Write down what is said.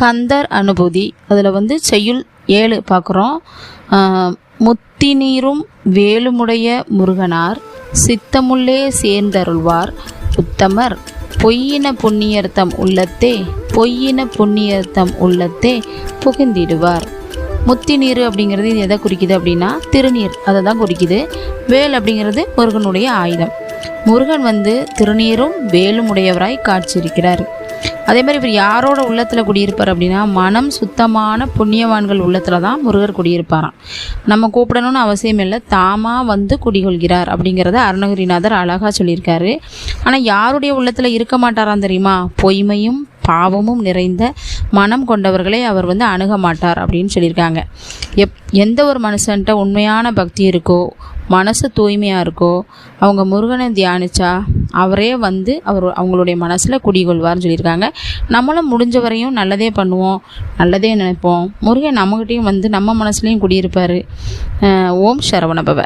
கந்தர் அனுபூதி. அதில் வந்து செய்யுள் ஏழு பார்க்குறோம் முத்திநீரும் வேலுமுடைய முருகனார் சித்தமுள்ளே சேர்ந்தருள்வார். உத்தமர் பொய்யின புண்ணியர்த்தம் உள்ளத்தே பொய்யின புண்ணியர்த்தம் உள்ளத்தே புகுந்திடுவார். முத்தி நீர் அப்படிங்கிறது இது எதை குறிக்குது அப்படின்னா திருநீர் அதை தான் குறிக்குது. வேல் அப்படிங்கிறது முருகனுடைய ஆயுதம். முருகன் வந்து திருநீரும் வேலும் உடையவராய் காட்சியிருக்கிறார் அதே மாதிரி இவர் யாரோட உள்ளத்தில் குடியிருப்பார் அப்படின்னா மனம் சுத்தமான புண்ணியவான்கள் உள்ளத்தில் தான் முருகர் குடியிருப்பாராம். நம்ம கூப்பிடணும்னு அவசியம் இல்லை. தாமாக வந்து குடிகொள்கிறார் அப்படிங்கிறத அருணகிரிநாதர் அழகாக சொல்லியிருக்காரு. ஆனால் யாருடைய உள்ளத்தில் இருக்க மாட்டாராம் தெரியுமா? பொய்மையும் பாவமும் நிறைந்த மனம் கொண்டவர்களை அவர் வந்து அணுக மாட்டார் அப்படின்னு சொல்லியிருக்காங்க. எப் எந்த ஒரு மனுஷன்ட்ட உண்மையான பக்தி இருக்கோ மனசு தூய்மையாக இருக்கோ அவங்க முருகனை தியானிச்சா அவரே வந்து அவர் அவங்களுடைய மனசில் குடிகொள்வார்னு சொல்லியிருக்காங்க. நம்மளும் முடிஞ்ச வரையும் நல்லதே பண்ணுவோம் நல்லதே நினைப்போம். முருகன் நம்மகிட்டையும் வந்து நம்ம மனசுலேயும் குடியிருப்பார். ஓம் சரவணபவ